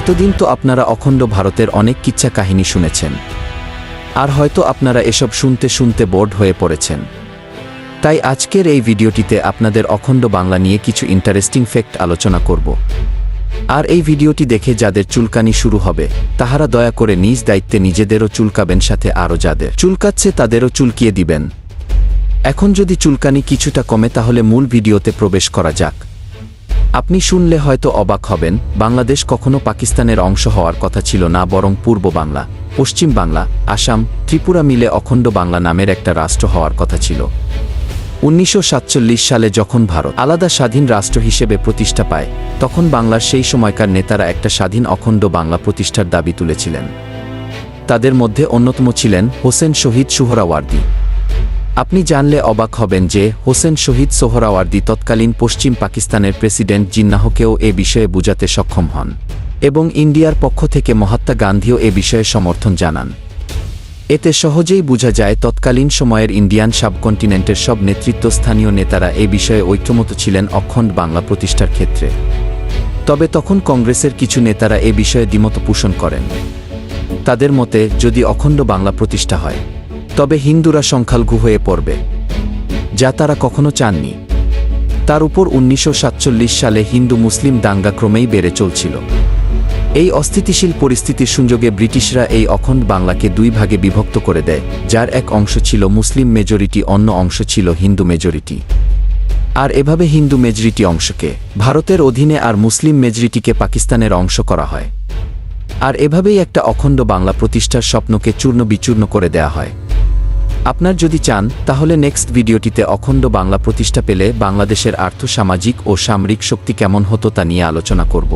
এতদিন তো আপনারা অখণ্ড ভারতের অনেক কিচ্ছা কাহিনী শুনেছেন। আর হয়তো আপনারা এসব শুনতে শুনতে বোর্ড হয়ে পড়েছেন। তাই আজকের এই ভিডিওটিতে আপনাদের অখণ্ড বাংলা নিয়ে কিছু ইন্টারেস্টিং ফ্যাক্ট আলোচনা করব। আর এই ভিডিওটি দেখে যাদের চুলকানি শুরু হবে, তাহারা দয়া করে নিজ দায়িত্বে নিজেদেরও চুলকাবেন সাথে আরও যাদের। চুলকাচ্ছে তাদেরও চুলকিয়ে দিবেন। এখন যদি চুলকানি কিছুটা কমে, তাহলে মূল ভিডিওতে প্রবেশ করা যাক। আপনি শুনলে হয়তো অবাক হবেন, বাংলাদেশ কখনো পাকিস্তানের অংশ হওয়ার কথা ছিল না, বরং পূর্ব বাংলা, পশ্চিম বাংলা, আসাম, ত্রিপুরা মিলে অখণ্ড বাংলা নামের একটা রাষ্ট্র হওয়ার কথা ছিল। উনিশশো সাতচল্লিশ সালে যখন ভারত আলাদা স্বাধীন রাষ্ট্র হিসেবে প্রতিষ্ঠা পায়, তখন বাংলার সেই সময়কার নেতারা একটা স্বাধীন অখণ্ড বাংলা প্রতিষ্ঠার দাবি তুলেছিলেন। তাদের মধ্যে অন্যতম ছিলেন হোসেন শহীদ সুহরাওয়ার্দী। আপনি জানলে অবাক হবেন যে হোসেন শহীদ সোহরাওয়ার্দী তৎকালীন পশ্চিম পাকিস্তানের প্রেসিডেন্ট জিন্নাহকেও এ বিষয়ে বুঝাতে সক্ষম হন এবং ইন্ডিয়ার পক্ষ থেকে মহাত্মা গান্ধীও এ বিষয়ে সমর্থন জানান। এতে সহজেই বোঝা যায়, তৎকালীন সময়ের ইন্ডিয়ান সাবকন্টিনেন্টের সব নেতৃত্বস্থানীয় নেতারা এ বিষয়ে ঐক্যমত ছিলেন অখণ্ড বাংলা প্রতিষ্ঠার ক্ষেত্রে। তবে তখন কংগ্রেসের কিছু নেতারা এ বিষয়ে দ্বিমত পোষণ করেন। তাদের মতে, যদি অখণ্ড বাংলা প্রতিষ্ঠা হয় তবে হিন্দুরা সংখ্যালঘু হয়ে পড়বে, যা তারা কখনো চাননি। তার উপর উনিশশো সাতচল্লিশ সালে হিন্দু মুসলিম দাঙ্গা ক্রমেই বেড়ে চলছিল। এই অস্থিতিশীল পরিস্থিতির সুযোগে ব্রিটিশরা এই অখণ্ড বাংলাকে দুই ভাগে বিভক্ত করে দেয়, যার এক অংশ ছিল মুসলিম মেজরিটি, অন্য অংশ ছিল হিন্দু মেজরিটি। আর এভাবে হিন্দু মেজরিটি অংশকে ভারতের অধীনে আর মুসলিম মেজরিটিকে পাকিস্তানের অংশ করা হয়। আর এভাবেই একটা অখণ্ড বাংলা প্রতিষ্ঠার স্বপ্নকে চূর্ণ বিচূর্ণ করে দেয়া হয়। আপনার যদি চান, তাহলে নেক্সট ভিডিওটিতে অখণ্ড বাংলা প্রতিষ্ঠা পেলে বাংলাদেশের আর্থসামাজিক ও সামরিক শক্তি কেমন হতো তা নিয়ে আলোচনা করব।